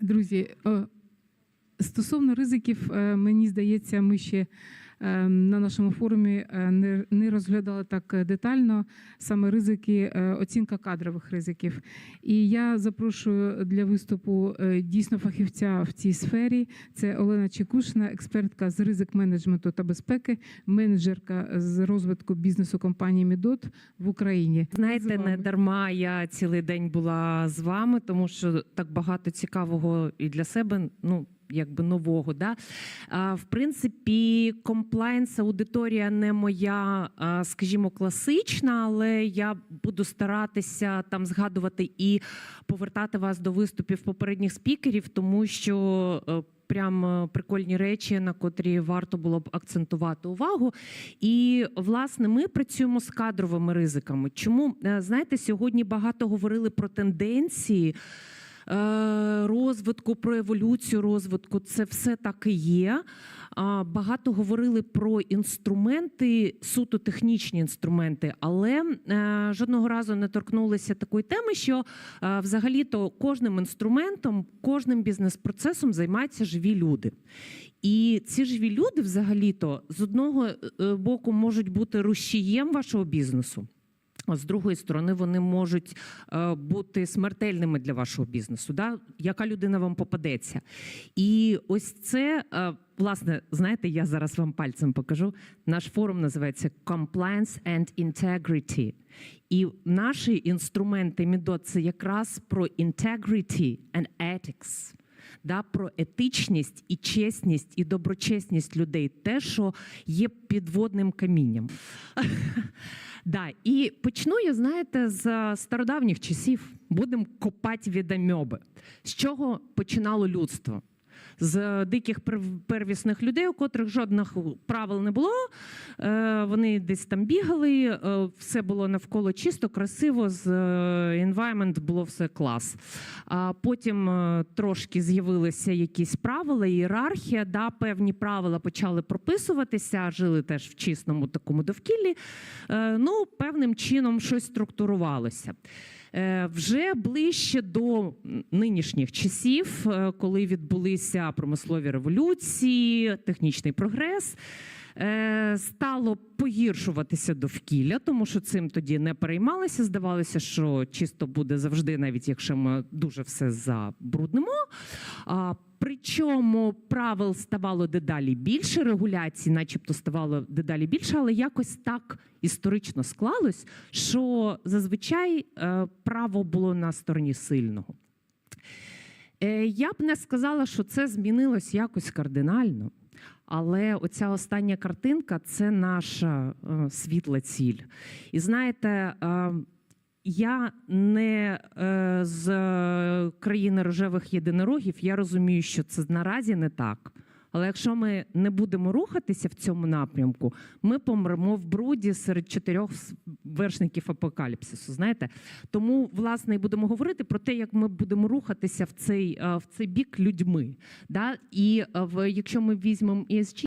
Друзі, стосовно ризиків, е, мені здається, ми ще на нашому форумі е, не- розглядали так детально саме ризики, е, оцінка кадрових ризиків. І я запрошую для виступу е, дійсно фахівця в цій сфері. Це Олена Чекушина, експертка з ризик менеджменту та безпеки, менеджерка з розвитку бізнесу компанії Мідот в Україні. Знаєте, не дарма я цілий день була з вами, тому що так багато цікавого і для себе, ну якби нового. Да? В принципі, комплайнс аудиторія не моя, скажімо, класична, але я буду старатися там згадувати і повертати вас до виступів попередніх спікерів, тому що. е, Прям е, прикольні речі, на котрі варто було б акцентувати увагу. І власне ми працюємо з кадровими ризиками. Чому Е, знаєте, сьогодні багато говорили про тенденції. Е, Розвитку про еволюцію розвитку це все так і є. Багато говорили про інструменти, суто технічні інструменти, але е, жодного разу не торкнулися такої теми, що е, взагалі-то кожним інструментом, кожним бізнес-процесом займаються живі люди. І ці живі люди, взагалі-то, з одного боку, можуть бути рушієм вашого бізнесу. А з другої сторони, вони можуть е, бути смертельними для вашого бізнесу. Да? Яка людина вам попадеться? І ось це, е, власне, знаєте, я зараз вам пальцем покажу. Наш форум називається Compliance and Integrity. І наші інструменти Мідот це якраз про integrity and ethics. Да, про етичність і чесність і доброчесність людей, те, що є підводним камінням. Да, і почну я, знаєте, з стародавніх часів. Будемо копати від. З чого починало людство? З диких первісних людей, у котрих жодних правил не було. Е, Вони десь там бігали, е, все було навколо чисто, красиво, з е, environment було все клас. А потім трошки з'явилися якісь правила, ієрархія, да, певні правила почали прописуватися, жили теж в чисному такому довкіллі. Ну, певним чином щось структурувалося. Е, Вже ближче до нинішніх часів, е, коли відбулися промислові революції, технічний прогрес. е, Стало погіршуватися довкілля, тому що цим тоді не переймалися. Здавалося, що чисто буде завжди, навіть якщо ми дуже все забруднимо. Причому правил ставало дедалі більше, регуляцій, начебто, ставало дедалі більше, але якось так історично склалось, що зазвичай е, право було на стороні сильного. Е, Я б не сказала, що це змінилось якось кардинально. Але оця остання картинка це наша е, світла ціль. І знаєте, я не е, з е, країни рожевих єдинорогів, я розумію, що це наразі не так. Але якщо ми не будемо рухатися в цьому напрямку, ми помремо в бруді серед чотирьох вершників апокаліпсису. Знаєте, тому власне і будемо говорити про те, як ми будемо рухатися в цей, е, в цей бік людьми. Да? І е, в, якщо ми візьмемо ESG,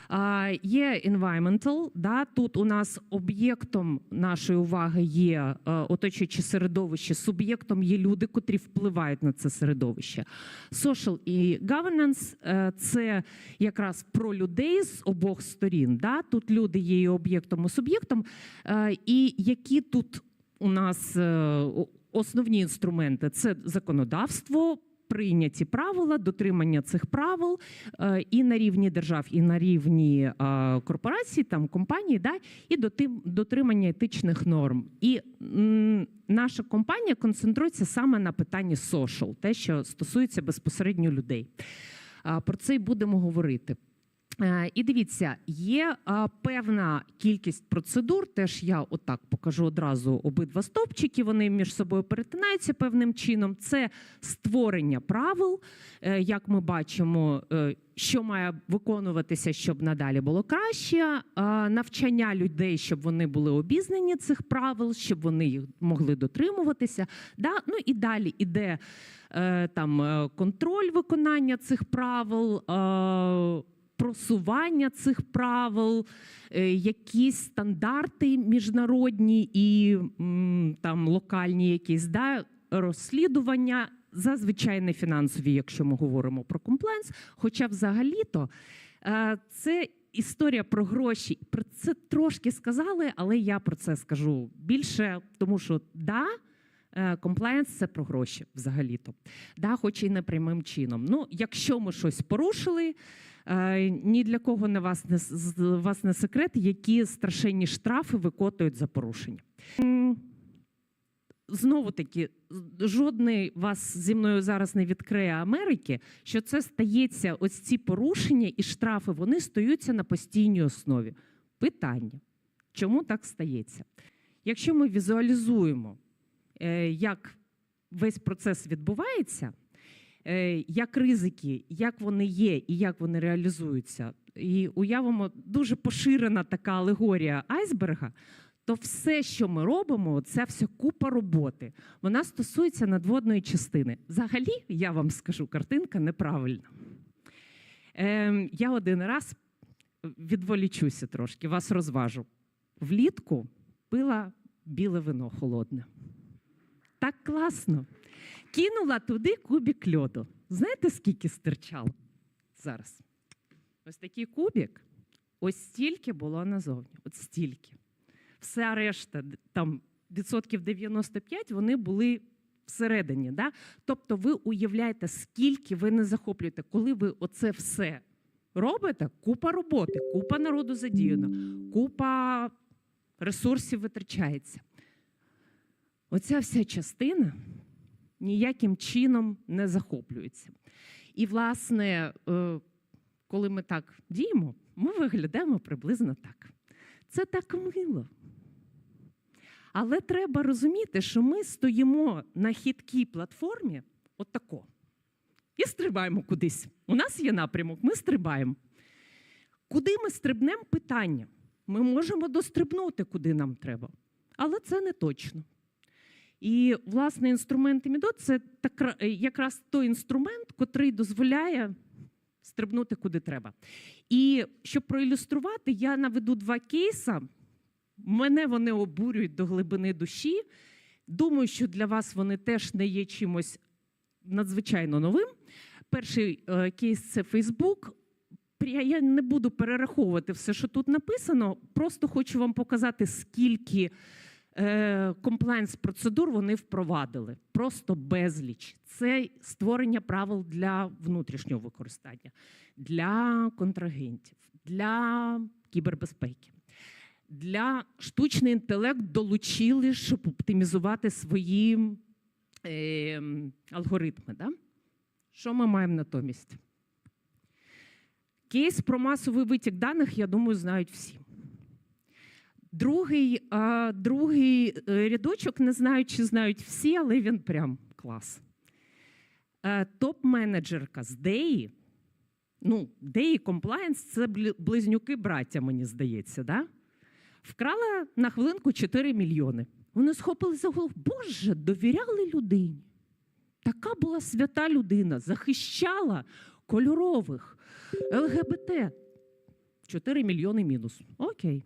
є environmental, да? тут у нас об'єктом нашої уваги є е, оточуюче середовище, суб'єктом є люди, котрі впливають на це середовище. Social і governance це якраз про людей з обох сторін. Да? Тут люди є і об'єктом і суб'єктом. Е, І які тут у нас е, основні інструменти це законодавство. Прийняті правила, дотримання цих правил е, і на рівні держав, і на рівні корпорацій, там компаній, да, і дотримання етичних норм. І наша компанія концентрується саме на питанні social, те, що стосується безпосередньо людей. Про це й будемо говорити. Е, І дивіться, є певна кількість процедур. Теж я отак покажу одразу обидва стовпчики. Вони між собою перетинаються певним чином. Це створення правил, е, як ми бачимо, е, що має виконуватися, щоб надалі було краще. Навчання людей, щоб вони були обізнані цих правил, щоб вони їх могли дотримуватися. Ну і далі іде е, там е, контроль виконання цих правил. Е, Просування цих правил, е, якісь стандарти міжнародні і там локальні якісь да, розслідування, зазвичай не фінансові, якщо ми говоримо про комплайнс. Хоча взагалі-то е, це історія про гроші. Про це трошки сказали, але я про це скажу більше, тому що да. Комплаєнс це про гроші взагалі-то. Да, хоч і не прямим чином. Ну, якщо ми щось порушили, е, ні для кого не вас не вас не секрет, які страшенні штрафи викотують за порушення. Знову таки, жодний вас зі мною зараз не відкриє Америки, що це стається, ось ці порушення і штрафи, вони стаються на постійній основі. Питання: чому так стається? Якщо ми візуалізуємо, е, як весь процес відбувається, е, як ризики, як вони є і як вони реалізуються, і уявимо дуже поширена така алегорія айсберга, то все, що ми робимо, це вся купа роботи. Вона стосується надводної частини. Взагалі, я вам скажу, картинка неправильна. Ем, я один раз відволічуся трошки, вас розважу. Влітку пила біле вино холодне. Так класно. Кинула туди кубик льоду. Знаєте, скільки стирчало? Зараз. Ось такий кубик, ось стільки було назовні. От стільки. Вся решта, там відсотків 95, вони були всередині. Да? Тобто ви уявляєте, скільки ви не захоплюєте, коли ви оце все робите, купа роботи, купа народу задіяно, купа ресурсів витрачається. Оця вся частина ніяким чином не захоплюється. І, власне, е, коли ми так діємо, ми виглядаємо приблизно так. Це так мило. Але треба розуміти, що ми стоїмо на хиткій платформі, отако, і стрибаємо кудись. У нас є напрямок, ми стрибаємо. Куди ми стрибнемо питання? Ми можемо дострибнути, куди нам треба. Але це не точно. І, власне, інструмент Мідот це е, якраз той інструмент, котрий дозволяє стрибнути куди треба. І щоб проілюструвати, я наведу два кейса. Мене вони обурюють до глибини душі. Думаю, що для вас вони теж не є чимось надзвичайно новим. Перший е, кейс це Фейсбук. Я не буду перераховувати все, що тут написано. Просто хочу вам показати, скільки комплайнс процедур вони впровадили. Просто безліч. Це створення правил для внутрішнього використання, для контрагентів, для кібербезпеки. Для штучний інтелект долучили, щоб оптимізувати свої е, алгоритми. Да? Що ми маємо натомість? Кейс про масовий витік даних, я думаю, знають всі. Другий, а, другий е, рядочок не знаю, чи знають всі, але він прям клас. Е, Топ-менеджерка з DEI, ну, DEI Compliance – це близнюки браття, мені здається, да? вкрала на хвилинку 4 мільйони. Вони схопили за голову. Боже, довіряли людині. Така була свята людина, захищала кольорових, ЛГБТ. 4 мільйони мінус. Окей.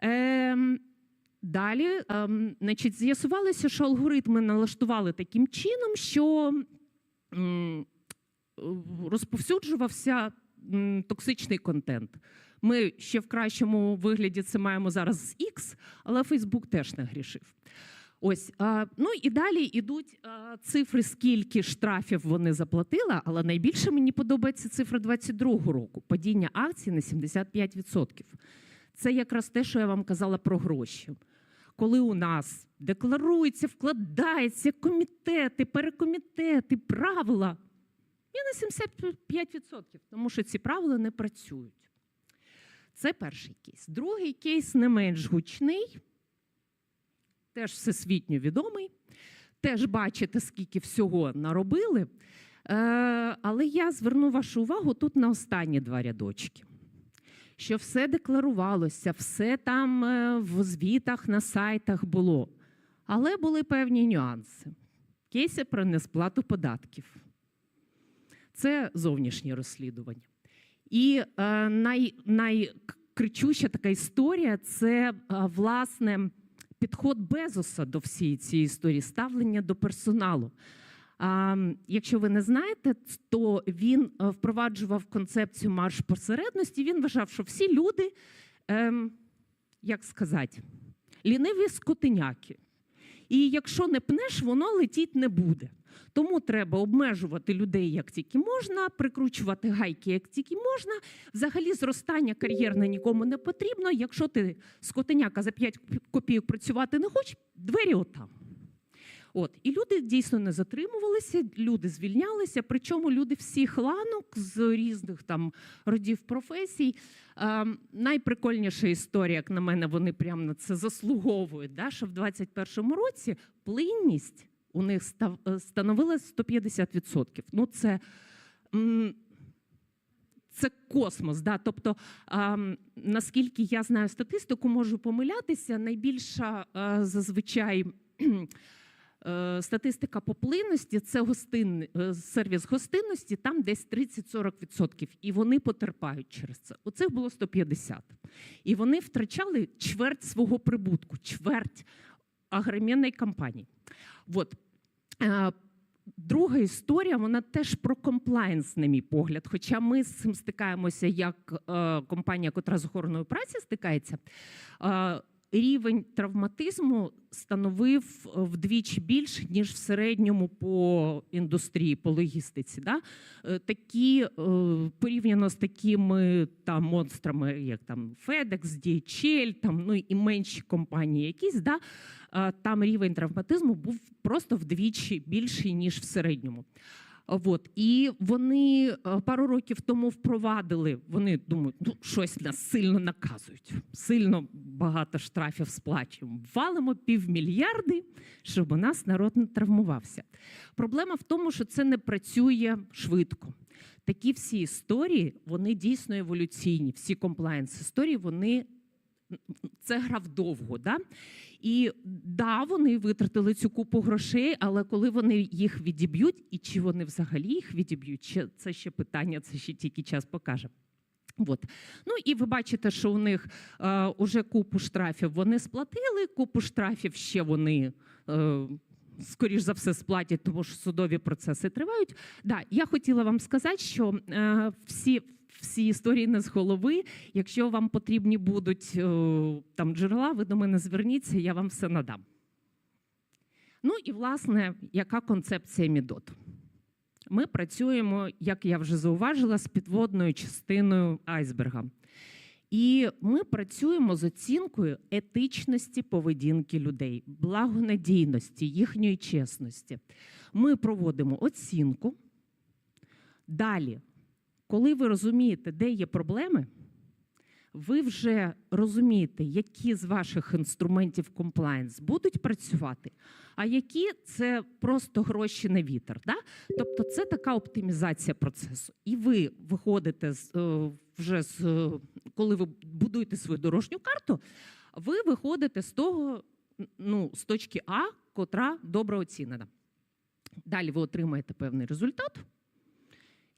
Ем, далі, ем, значить, з'ясувалося, що алгоритми налаштували таким чином, що м, розповсюджувався м, токсичний контент. Ми ще в кращому вигляді це маємо зараз з X, але Фейсбук теж не грішив. Ось, а, ну і далі йдуть а, цифри, скільки штрафів вони заплатили, але найбільше мені подобається цифра 22-го року падіння акцій на 75%. Це якраз те, що я вам казала про гроші. Коли у нас декларується, вкладається комітети, перекомітети, правила, і на 75%, тому що ці правила не працюють. Це перший кейс. Другий кейс не менш гучний, теж всесвітньо відомий. Теж бачите, скільки всього наробили. Е, але я зверну вашу увагу тут на останні два рядочки. Що все декларувалося, все там е, в звітах на сайтах було. Але були певні нюанси. Кейси про несплату податків. Це зовнішнє розслідування. І е, най, найкричуща така історія це е, власне підход Безоса до всієї цієї історії, ставлення до персоналу. Якщо ви не знаєте, то він е, впроваджував концепцію марш посередності. Він вважав, що всі люди, ем, як сказати, ліниві скотиняки. І якщо не пнеш, воно летіть не буде. Тому треба обмежувати людей як тільки можна, прикручувати гайки як тільки можна. Взагалі, зростання кар'єрне нікому не потрібно. Якщо ти скотиняка за 5 копійок працювати не хочеш, двері отам. От і люди дійсно не затримувалися, люди звільнялися. Причому люди всіх ланок з різних там родів професій. Е, найприкольніша історія, як на мене, вони прямо на це заслуговують. Да, що в 21-му році плинність у них став, е, становила 150%. Ну це. м, це космос, да. Тобто, а, наскільки я знаю статистику, можу помилятися. Найбільша а, зазвичай е, статистика по плинності це гостин, е, сервіс гостинності, там десь 30-40%. І вони потерпають через це. У цих було 150. І вони втрачали чверть свого прибутку, чверть агромінної компанії. От. Е, Друга історія, вона теж про комплайнс, на мій погляд. Хоча ми з цим стикаємося як е, компанія, котра з охороною праці стикається. Е, рівень травматизму становив вдвічі більш, ніж в середньому по індустрії, по логістиці. Да? Е, Такі, е, порівняно з такими там монстрами, як там FedEx, DHL, там, ну і менші компанії якісь, да? е, там рівень травматизму був просто вдвічі більший, ніж в середньому. От. І вони е, пару років тому впровадили, вони думають, ну щось нас сильно наказують, сильно багато штрафів сплачуємо. Валимо півмільярди, щоб у нас народ не травмувався. Проблема в тому, що це не працює швидко. Такі всі історії, вони дійсно еволюційні. Всі комплаєнс історії, вони це гра вдовго. Да? І да, вони витратили цю купу грошей, але коли вони їх відіб'ють, і чи вони взагалі їх відіб'ють, це ще питання, це ще тільки час покаже. От. Ну і ви бачите, що у них е, уже купу штрафів вони сплатили, купу штрафів ще вони. Е, Скоріш за все сплатять, тому що судові процеси тривають. Да, я хотіла вам сказати, що е, всі, всі історії не з голови. Якщо вам потрібні будуть е, там джерела, ви до мене зверніться, я вам все надам. Ну і власне, яка концепція Мідот? Ми працюємо, як я вже зауважила, з підводною частиною айсберга. І ми працюємо з оцінкою етичності поведінки людей, благонадійності, їхньої чесності. Ми проводимо оцінку. Далі, коли ви розумієте, де є проблеми, ви вже розумієте, які з ваших інструментів комплаєнс будуть працювати, а які це просто гроші на вітер. Да? Тобто це така оптимізація процесу. І ви виходите з, е, вже з е, коли ви будуєте свою дорожню карту, ви виходите з того, ну, з точки А, котра добре оцінена. Далі ви отримаєте певний результат.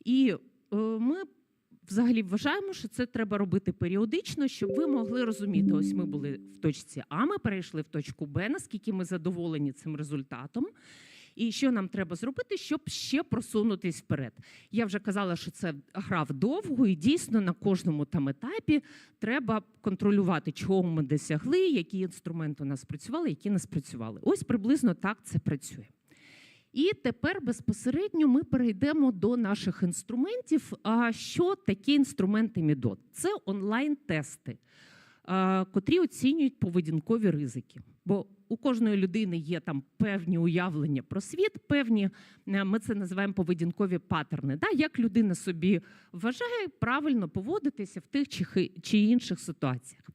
І е, ми взагалі вважаємо, що це треба робити періодично, щоб ви могли розуміти, ось ми були в точці А, ми перейшли в точку Б, наскільки ми задоволені цим результатом. І що нам треба зробити, щоб ще просунутись вперед? Я вже казала, що це гра вдовго, і дійсно на кожному там етапі треба контролювати, чого ми досягли, які інструменти у нас працювали, які не спрацювали. Ось приблизно так це працює. І тепер безпосередньо ми перейдемо до наших інструментів. А що такі інструменти Мідот? Це онлайн-тести, котрі оцінюють поведінкові ризики. Бо у кожної людини є там певні уявлення про світ, певні е, ми це називаємо поведінкові паттерни. Да? Як людина собі вважає правильно поводитися в тих чи інших ситуаціях.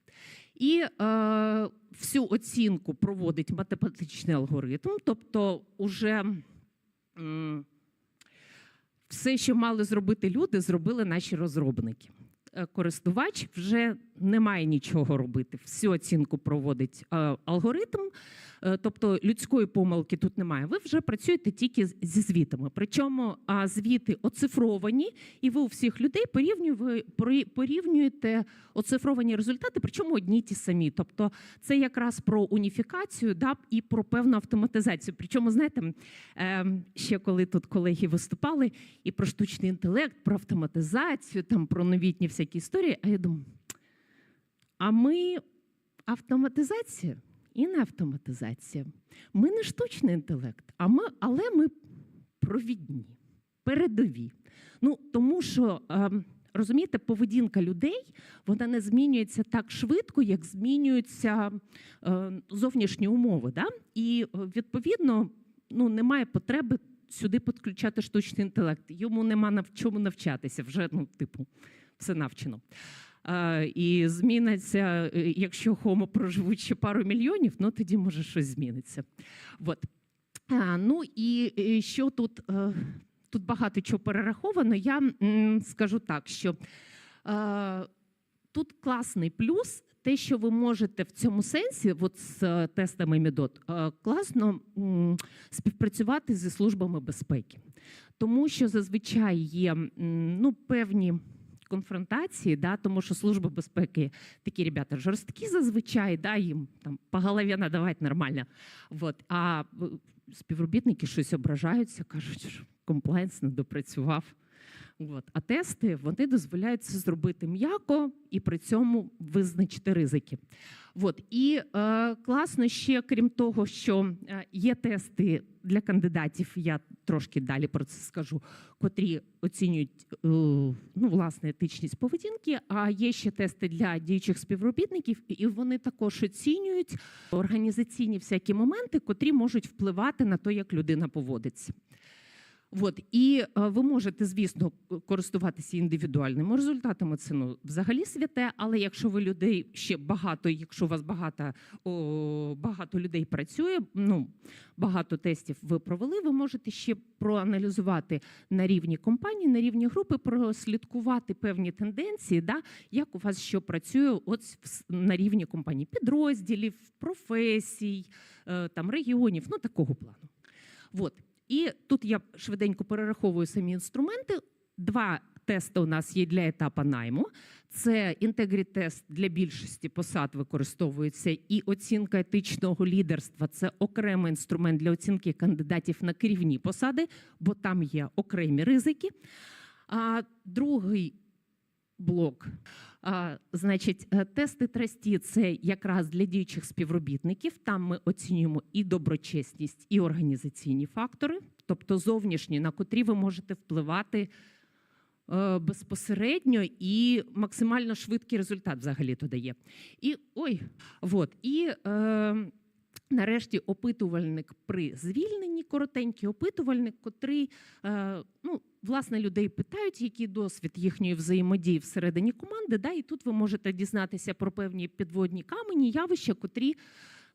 І е, всю оцінку проводить математичний алгоритм, тобто уже е, все, що мали зробити люди, зробили наші розробники. Е, Користувач вже немає нічого робити. Всю оцінку проводить е, алгоритм. Е, Тобто людської помилки тут немає. Ви вже працюєте тільки зі звітами. Причому звіти оцифровані, і ви у всіх людей порівнюєте оцифровані результати, причому одні ті самі. Тобто це якраз про уніфікацію да, і про певну автоматизацію. Причому, знаєте, е, ще коли тут колеги виступали і про штучний інтелект, про автоматизацію, там про новітні всякі історії. А я думаю, а ми автоматизація і не автоматизація. Ми не штучний інтелект, а ми, але ми провідні, передові. Ну, тому що. ем, Розумієте, поведінка людей вона не змінюється так швидко, як змінюються е, зовнішні умови. Да? І е, відповідно ну, немає потреби сюди підключати штучний інтелект. Йому нема на чому навчатися. Вже ну, типу, все навчено. І зміниться, е, якщо хомо проживуть ще пару мільйонів, ну тоді може щось зміниться. От. Ну і е, що тут? е, Тут багато чого перераховано. Я скажу так, що тут класний плюс, те, що ви можете в цьому сенсі, от з тестами Мідот, класно співпрацювати зі службами безпеки, тому що зазвичай є ну, певні. Конфронтації, да, тому що служба безпеки такі ребята жорсткі зазвичай, да, їм там по голові надавати нормально. Вот. А е, співробітники щось ображаються, кажуть, що комплайнс не допрацював. От. А тести вони дозволяють це зробити м'яко і при цьому визначити ризики. От. І е, класно ще, крім того, що е, є тести для кандидатів, я трошки далі про це скажу, котрі оцінюють е, ну, власне етичність поведінки. А є ще тести для діючих співробітників, і вони також оцінюють організаційні всякі моменти, котрі можуть впливати на те, як людина поводиться. От і е, ви можете, звісно, користуватися індивідуальними результатами. Це ну взагалі святе. Але якщо ви людей ще багато, якщо у вас багато, о, багато людей працює, ну багато тестів ви провели, ви можете ще проаналізувати на рівні компанії, на рівні групи, прослідкувати певні тенденції, да, як у вас що працює от на рівні компанії, підрозділів, професій, е, там регіонів, ну такого плану. От. І тут я швиденько перераховую самі інструменти. Два тести у нас є для етапу найму. Це інтегрі-тест для більшості посад використовується, і оцінка етичного лідерства це окремий інструмент для оцінки кандидатів на керівні посади, бо там є окремі ризики. А другий блок. Значить, е, тести трасті це якраз для діючих співробітників. Там ми оцінюємо і доброчесність, і організаційні фактори, тобто зовнішні, на котрі ви можете впливати е, безпосередньо і максимально швидкий результат взагалі то дає. І ой, вот, і е, нарешті опитувальник при звільненні, коротенький опитувальник, котрий е, ну, власне людей питають, який досвід їхньої взаємодії всередині команди. Да, і тут ви можете дізнатися про певні підводні камені, явища, котрі.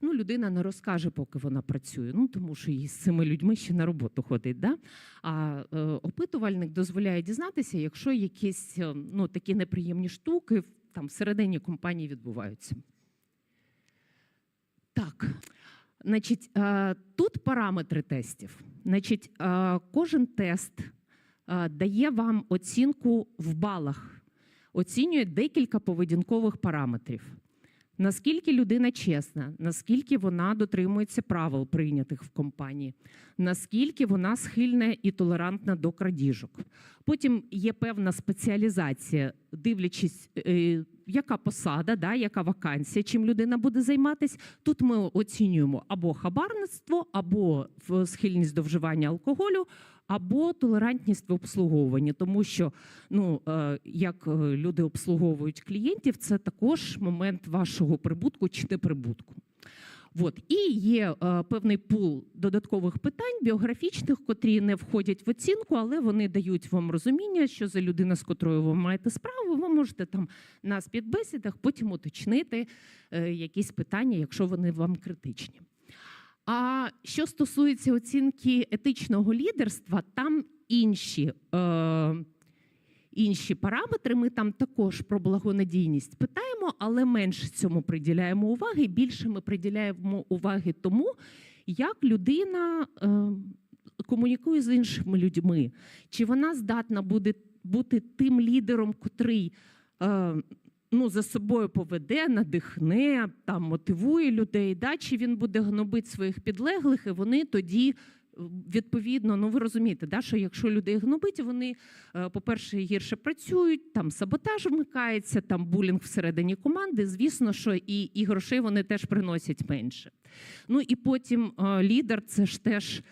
Ну, людина не розкаже, поки вона працює. Ну тому що їй з цими людьми ще на роботу ходить. Да? А е, опитувальник дозволяє дізнатися, якщо якісь е, ну, такі неприємні штуки там всередині компанії відбуваються. Так. Значить, е, тут параметри тестів. Значить, е, кожен тест дає вам оцінку в балах, оцінює декілька поведінкових параметрів. Наскільки людина чесна, наскільки вона дотримується правил, прийнятих в компанії, наскільки вона схильна і толерантна до крадіжок. Потім є певна спеціалізація, дивлячись, е, яка посада, да, яка вакансія, чим людина буде займатися. Тут ми оцінюємо або хабарництво, або схильність до вживання алкоголю, або толерантність в обслуговуванні, тому що ну, е, як е, люди обслуговують клієнтів, це також момент вашого прибутку чи неприбутку. От. І є е, певний пул додаткових питань біографічних, котрі не входять в оцінку, але вони дають вам розуміння, що за людина, з котрою ви маєте справу, ви можете там на співбесідах потім уточнити е, якісь питання, якщо вони вам критичні. А що стосується оцінки етичного лідерства, там інші, е, інші параметри. Ми там також про благонадійність питаємо. але менше цьому приділяємо уваги. Більше ми приділяємо уваги тому, як людина е, комунікує з іншими людьми, чи вона здатна буде бути тим лідером, котрий е, ну, за собою поведе, надихне, там, мотивує людей, да? чи він буде гнобити своїх підлеглих, і вони тоді. е, Відповідно, ну ви розумієте, да, що якщо людей гнобить, вони, е, по-перше, гірше працюють, там саботаж вмикається, там булінг всередині команди. Звісно, що і, і грошей вони теж приносять менше. Ну і потім е, лідер це ж теж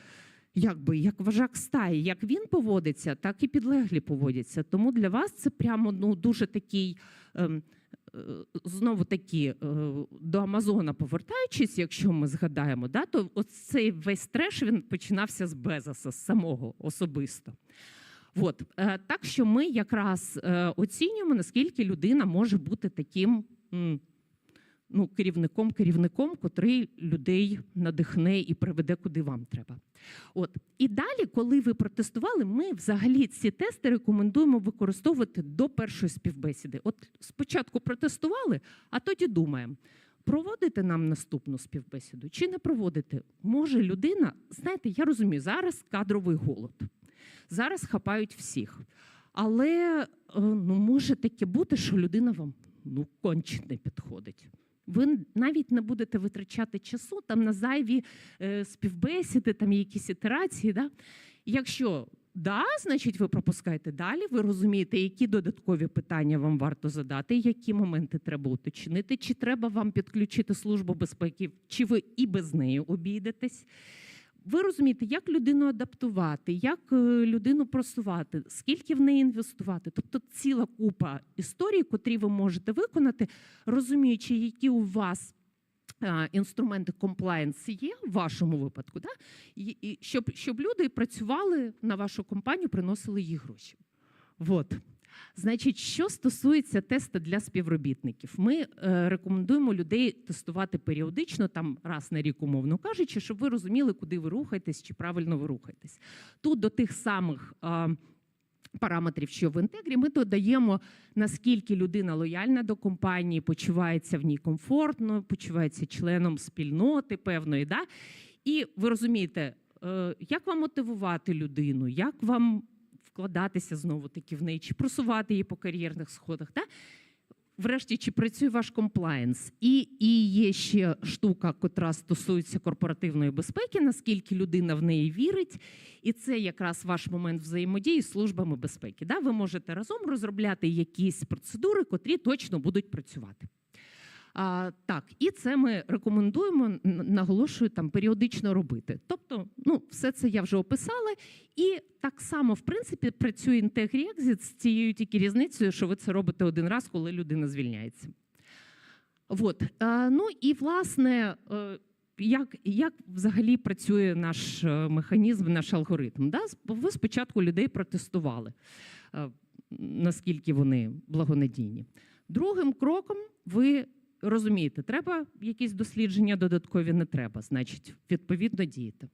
якби як вожак стаї. Як він поводиться, так і підлеглі поводяться. Тому для вас це прямо ну дуже такий. Ем, е, Знову таки е, до Амазона повертаючись, якщо ми згадаємо, да, то цей весь треш він починався з Безоса, з самого особисто. От, е, так що ми якраз оцінюємо, наскільки людина може бути таким ну, керівником, керівником, котрий людей надихне і приведе, куди вам треба. От і далі, коли ви протестували, ми взагалі ці тести рекомендуємо використовувати до першої співбесіди. От спочатку протестували, а тоді думаємо. Проводити нам наступну співбесіду чи не проводити? Може людина, знаєте, я розумію, зараз кадровий голод, зараз хапають всіх. Але е, ну, може таке бути, що людина вам ну, конче не підходить. Ви навіть не будете витрачати часу там на зайві е, співбесіди, там якісь ітерації. Да? Якщо да, значить ви пропускаєте далі, ви розумієте, які додаткові питання вам варто задати, які моменти треба уточнити, чи треба вам підключити службу безпеки, чи ви і без неї обійдетесь. Ви розумієте, як людину адаптувати, як е, людину просувати, скільки в неї інвестувати. Тобто ціла купа історій, котрі ви можете виконати, розуміючи, які у вас інструменти комплаєнс є в вашому випадку, да? і щоб, щоб люди працювали на вашу компанію, приносили їй гроші. Вот. Значить, що стосується тесту для співробітників, ми е, рекомендуємо людей тестувати періодично, там раз на рік, умовно кажучи, щоб ви розуміли, куди ви рухаєтесь, чи правильно ви рухаєтесь. Тут до тих самих. е, Параметрів, що в інтегрі, ми додаємо, наскільки людина лояльна до компанії, почувається в ній комфортно, почувається членом спільноти певної. Да? І ви розумієте, е, як вам мотивувати людину, як вам вкладатися знову таки в неї, чи просувати її по кар'єрних сходах. Да? Врешті, чи працює ваш комплаєнс? І, і є ще штука, котра стосується корпоративної безпеки, наскільки людина в неї вірить, і це якраз ваш момент взаємодії з службами безпеки. Да? Ви можете разом розробляти якісь процедури, котрі точно будуть працювати. А, так, і це ми рекомендуємо, наголошую там періодично робити. Тобто, ну, все це я вже описала, і так само, в принципі, працює Integri з цією тільки різницею, що ви це робите один раз, коли людина звільняється. От. Е, ну і власне, е, як, як взагалі працює наш е, механізм, наш алгоритм? Да? Ви спочатку людей протестували, е, наскільки вони благонадійні. Другим кроком ви розумієте, треба якісь дослідження додаткові, не треба. Значить, відповідно дієте.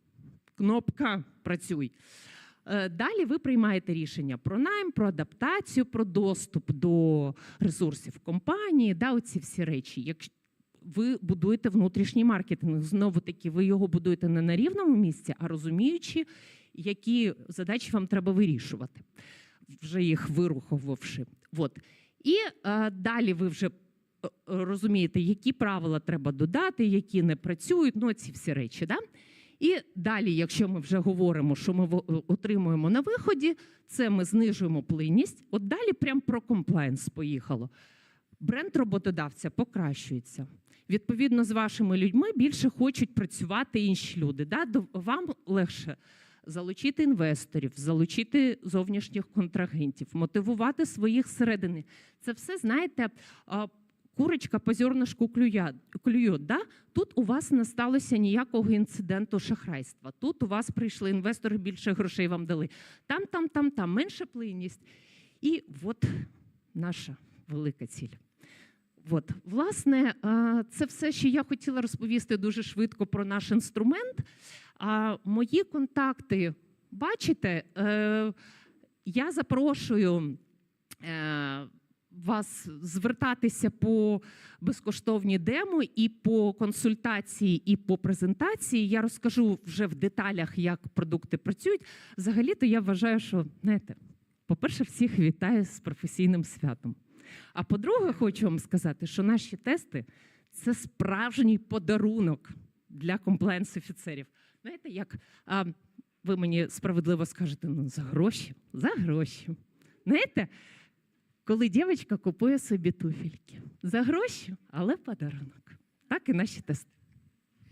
Кнопка працюй. Е, Далі ви приймаєте рішення про найм, про адаптацію, про доступ до ресурсів компанії, да, оці всі речі. Якщо ви будуєте внутрішній маркетинг, знову таки, ви його будуєте не на рівному місці, а розуміючи, які задачі вам треба вирішувати, вже їх вируховувавши. От. І е, далі ви вже розумієте, які правила треба додати, які не працюють, ну ці всі речі. Да? І далі, якщо ми вже говоримо, що ми отримуємо на виході, це ми знижуємо плинність. От далі прям про комплайнс поїхало. Бренд роботодавця покращується. Відповідно, з вашими людьми більше хочуть працювати інші люди. Да? Вам легше залучити інвесторів, залучити зовнішніх контрагентів, мотивувати своїх зсередини. Це все, знаєте, курочка по зернышку клює. Да? Тут у вас не сталося ніякого інциденту шахрайства. Тут у вас прийшли інвестори, більше грошей вам дали. Там, там, там, там менша плинність. І от наша велика ціль. От, власне, це все, що я хотіла розповісти дуже швидко про наш інструмент. А мої контакти, бачите, е, я запрошую е, вас звертатися по безкоштовні демо і по консультації, і по презентації. Я розкажу вже в деталях, як продукти працюють. Взагалі-то я вважаю, що знаєте, по-перше, всіх вітаю з професійним святом. А по-друге, хочу вам сказати, що наші тести це справжній подарунок для комплаєнс-офіцерів. Знаєте, як а, ви мені справедливо скажете, ну за гроші, за гроші. Знаєте, коли дівчинка купує собі туфельки за гроші, але подарунок. Так і наші тести.